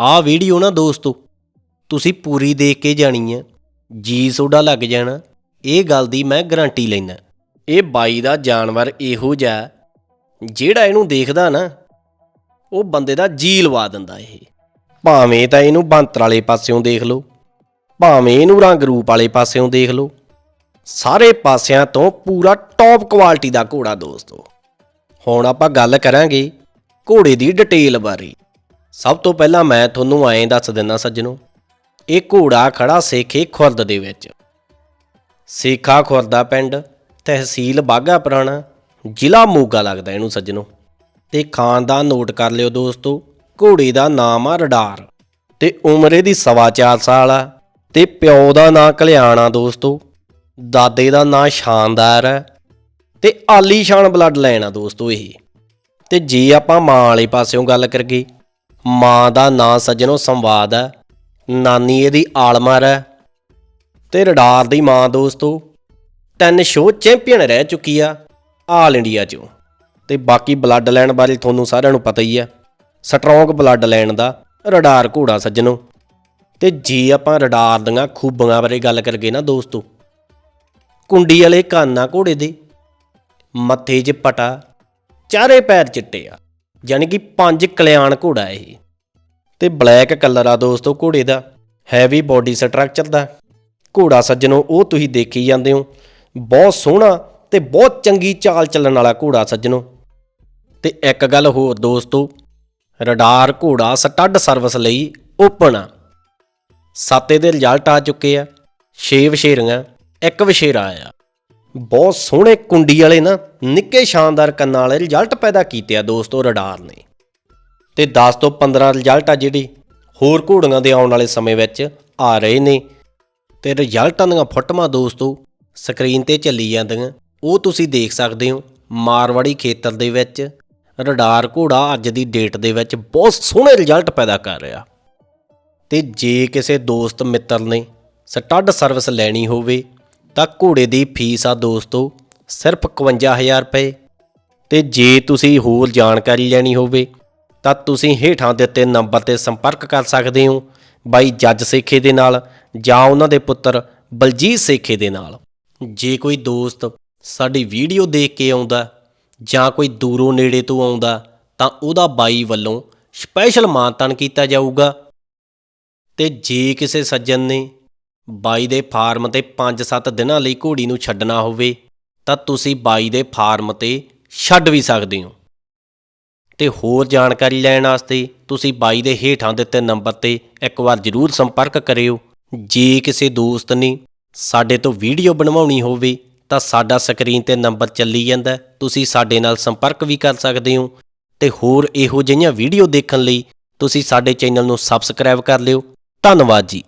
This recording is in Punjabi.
ਆਹ ਵੀਡੀਓ ਨਾ ਦੋਸਤੋ, ਤੁਸੀਂ ਪੂਰੀ ਦੇਖ ਕੇ ਜਾਣੀ ਹੈ ਜੀ ਸੋਡਾ ਲੱਗ ਜਾਣਾ, ਇਹ ਗੱਲ ਦੀ ਮੈਂ ਗਾਰੰਟੀ ਲੈਣਾ ਇਹ ਬਾਈ ਦਾ ਜਾਨਵਰ ਇਹੋ ਜਿਹਾ ਜਿਹੜਾ ਇਹਨੂੰ ਦੇਖਦਾ ਨਾ, ਉਹ ਬੰਦੇ ਦਾ ਜੀ ਲਵਾ ਦਿੰਦਾ ਇਹ। ਭਾਵੇਂ ਤਾਂ ਇਹਨੂੰ ਬੰਤਰ ਵਾਲੇ ਪਾਸਿਓਂ ਦੇਖ ਲਓ, ਭਾਵੇਂ ਇਹਨੂੰ ਰੰਗ ਰੂਪ ਵਾਲੇ ਪਾਸਿਓਂ ਦੇਖ ਲਓ, ਸਾਰੇ ਪਾਸਿਆਂ ਤੋਂ ਪੂਰਾ ਟੌਪ ਕੁਆਲਿਟੀ ਦਾ ਘੋੜਾ ਦੋਸਤੋ। ਹੁਣ ਆਪਾਂ ਗੱਲ ਕਰਾਂਗੇ ਘੋੜੇ ਦੀ ਡਿਟੇਲ ਬਾਰੇ। ਸਭ ਤੋਂ ਪਹਿਲਾਂ ਮੈਂ ਤੁਹਾਨੂੰ ਐਂ ਦੱਸ ਦਿੰਦਾ ਸੱਜਣੋ, ਇਹ ਘੋੜਾ ਖੜਾ ਸੇਖੇ ਖੁਰਦ ਦੇ ਵਿੱਚ। ਸੇਖਾ ਖੁਰਦਾ ਪਿੰਡ, ਤਹਿਸੀਲ ਬਾਗਾ ਪੁਰਾਣਾ, ਜ਼ਿਲ੍ਹਾ ਮੋਗਾ ਲੱਗਦਾ ਇਹਨੂੰ ਸੱਜਣੋ। ਤੇ ਖਾਨਦਾਨ ਨੋਟ ਕਰ ਲਿਓ ਦੋਸਤੋ, ਘੋੜੇ ਦਾ ਨਾਮ ਆ ਰਡਾਰ। ਤੇ ਉਮਰ ਇਹਦੀ ਸਵਾ ਚਾਰ ਸਾਲ ਆ, ਤੇ ਪਿਓ ਦਾ ਨਾਂ ਕਲਿਆਣਾ ਦੋਸਤੋ। ਦਾਦੇ ਦਾ ਨਾਂ ਸ਼ਾਨਦਾਰ ਹੈ ਤੇ ਆਲੀਸ਼ਾਨ ਬਲੱਡ ਲਾਈਨ ਆ ਦੋਸਤੋ ਇਹ। ਤੇ ਜੇ ਆਪਾਂ ਮਾਂ ਵਾਲੇ ਪਾਸਿਓਂ ਗੱਲ ਕਰੀਏ ਮਾਂ ਦਾ ਨਾਂ ਸੱਜਣੋ ਸੰਵਾਦ ਹੈ, ਨਾਨੀ ਇਹਦੀ ਆਲਮਰ ਹੈ ਤੇ ਰਡਾਰ ਦੀ ਮਾਂ ਦੋਸਤੋ, ਤਿੰਨ ਸ਼ੋਅ ਚੈਂਪੀਅਨ ਰਹਿ ਚੁੱਕੀ ਆ ਆਲ ਇੰਡੀਆ ਚੋਂ। ਤੇ ਬਾਕੀ ਬਲੱਡ ਲਾਈਨ ਬਾਰੇ ਤੁਹਾਨੂੰ ਸਾਰਿਆਂ ਨੂੰ ਪਤਾ ਹੀ ਆ ਸਟਰੋਂਗ ਬਲੱਡ ਲਾਈਨ ਦਾ ਰਡਾਰ ਘੋੜਾ ਸੱਜਣੋ। ਤੇ ਜੇ ਆਪਾਂ ਰਡਾਰ ਦੀਆਂ ਖੂਬੀਆਂ ਬਾਰੇ ਗੱਲ ਕਰਗੇ ਨਾ ਦੋਸਤੋ, ਕੁੰਡੀ ਵਾਲੇ ਕੰਨ ਆ ਘੋੜੇ ਦੇ ਮੱਥੇ 'ਚ ਪਟਾ, ਚਾਰੇ ਪੈਰ ਚਿੱਟੇ ਆ। ਯਾਨੀ ਕਿ ਪੰਜ ਕਲਿਆਣ ਘੋੜਾ ਇਹ। ਤੇ ਬਲੈਕ ਕਲਰ ਆ ਦੋਸਤੋ ਘੋੜੇ ਦਾ, ਹੈਵੀ ਬਾਡੀ ਸਟਰਕਚਰ ਦਾ। ਘੋੜਾ ਸੱਜਣੋ, ਉਹ ਤੁਸੀਂ ਦੇਖੀ ਜਾਂਦੇ ਹੋ। ਬਹੁਤ ਸੋਹਣਾ ਤੇ ਬਹੁਤ ਚੰਗੀ ਚਾਲ ਚੱਲਣ ਵਾਲਾ ਘੋੜਾ ਸੱਜਣੋ। ਤੇ ਇੱਕ ਗੱਲ ਹੋਰ ਦੋਸਤੋ, ਰਡਾਰ ਘੋੜਾ ਸਟੱਡ ਸਰਵਿਸ ਲਈ ਓਪਨ ਆ। ਸਾਤੇ ਦੇ ਰਿਜ਼ਲਟ ਆ ਚੁੱਕੇ ਆ 6 ਵਸ਼ੇਰੀਆਂ ਇੱਕ ਵਸ਼ੇਰਾ ਆਇਆ। ਬਹੁਤ ਸੋਹਣੇ ਕੁੰਡੀ ਵਾਲੇ ਨਾ, ਨਿੱਕੇ ਸ਼ਾਨਦਾਰ ਕੰਨਾਂ ਵਾਲੇ ਰਿਜ਼ਲਟ ਪੈਦਾ ਕੀਤੇ ਆ ਦੋਸਤੋ ਰਡਾਰ ਨੇ। ਤੇ 10 ਤੋਂ 15 ਰਿਜ਼ਲਟ ਆ ਜਿਹੜੇ ਹੋਰ ਘੋੜੀਆਂ ਦੇ ਆਉਣ ਵਾਲੇ ਸਮੇਂ ਵਿੱਚ ਆ ਰਹੇ ਨੇ। ਤੇ ਰਿਜ਼ਲਟਾਂ ਦੀਆਂ ਫੋਟੋਆਂ ਦੋਸਤੋ ਸਕਰੀਨ ਤੇ ਚੱਲੀ ਜਾਂਦੀਆਂ। ਉਹ ਤੁਸੀਂ ਦੇਖ ਸਕਦੇ ਹੋ, ਮਾਰਵਾੜੀ ਖੇਤਰ ਦੇ ਵਿੱਚ ਰਡਾਰ ਘੋੜਾ ਅੱਜ ਦੀ ਡੇਟ ਦੇ ਵਿੱਚ ਬਹੁਤ ਸੋਹਣੇ ਰਿਜ਼ਲਟ ਪੈਦਾ ਕਰ ਰਿਹਾ। ਤੇ ਜੇ ਕਿਸੇ ਦੋਸਤ ਮਿੱਤਰ ਨੇ ਸਟੱਡ ਸਰਵਿਸ ਲੈਣੀ ਹੋਵੇ ਤਾਂ ਘੋੜੇ ਦੀ ਫੀਸ ਆ ਦੋਸਤੋ, ਸਿਰਫ 51000 ਰੁਪਏ। ਤੇ ਜੇ ਤੁਸੀਂ ਹੋਰ ਜਾਣਕਾਰੀ ਲੈਣੀ ਹੋਵੇ, ਤਾਂ ਤੁਸੀਂ ਹੇਠਾਂ ਦਿੱਤੇ ਨੰਬਰ ਤੇ ਸੰਪਰਕ ਕਰ ਸਕਦੇ ਹੋ ਬਾਈ ਜੱਜ ਸੇਖੇ ਦੇ ਨਾਲ ਜਾਂ ਉਹਨਾਂ ਦੇ ਪੁੱਤਰ ਬਲਜੀਤ ਸੇਖੇ ਦੇ ਨਾਲ। ਜੇ ਕੋਈ ਦੋਸਤ ਸਾਡੀ ਵੀਡੀਓ ਦੇਖ ਕੇ ਆਉਂਦਾ ਜਾਂ ਕੋਈ ਦੂਰੋਂ ਨੇੜੇ ਤੋਂ ਆਉਂਦਾ, ਤਾਂ ਉਹਦਾ ਬਾਈ ਵੱਲੋਂ ਸਪੈਸ਼ਲ ਮਾਨਤਾਨ ਕੀਤਾ ਜਾਊਗਾ। ਤੇ ਜੇ ਕਿਸੇ ਸੱਜਣ ਨੇ ਬਾਈ ਦੇ ਫਾਰਮ ਤੇ 5-7 ਦਿਨਾਂ ਲਈ ਘੋੜੀ ਨੂੰ ਛੱਡਣਾ ਹੋਵੇ, ਤਾਂ ਤੁਸੀਂ ਬਾਈ ਦੇ ਫਾਰਮ ਤੇ ਛੱਡ ਵੀ ਸਕਦੇ ਹੋ। ਤੇ ਹੋਰ ਜਾਣਕਾਰੀ ਲੈਣ ਵਾਸਤੇ ਤੁਸੀਂ ਬਾਈ ਦੇ ਹੇਠਾਂ ਦਿੱਤੇ ਨੰਬਰ ਤੇ ਇੱਕ ਵਾਰ ਜ਼ਰੂਰ ਸੰਪਰਕ ਕਰਿਓ। ਜੇ ਕਿਸੇ ਦੋਸਤ ਨੇ ਸਾਡੇ ਤੋਂ ਵੀਡੀਓ ਬਣਵਾਉਣੀ ਹੋਵੇ, ਤਾਂ ਸਾਡਾ ਸਕਰੀਨ ਤੇ ਨੰਬਰ ਚੱਲੀ ਜਾਂਦਾ, ਤੁਸੀਂ ਸਾਡੇ ਨਾਲ ਸੰਪਰਕ ਵੀ ਕਰ ਸਕਦੇ ਹੋ। ਤੇ ਹੋਰ ਇਹੋ ਜਿਹੀਆਂ ਵੀਡੀਓ ਦੇਖਣ ਲਈ ਤੁਸੀਂ ਸਾਡੇ ਚੈਨਲ ਨੂੰ ਸਬਸਕ੍ਰਾਈਬ ਕਰ ਲਿਓ। ਧੰਨਵਾਦ ਜੀ।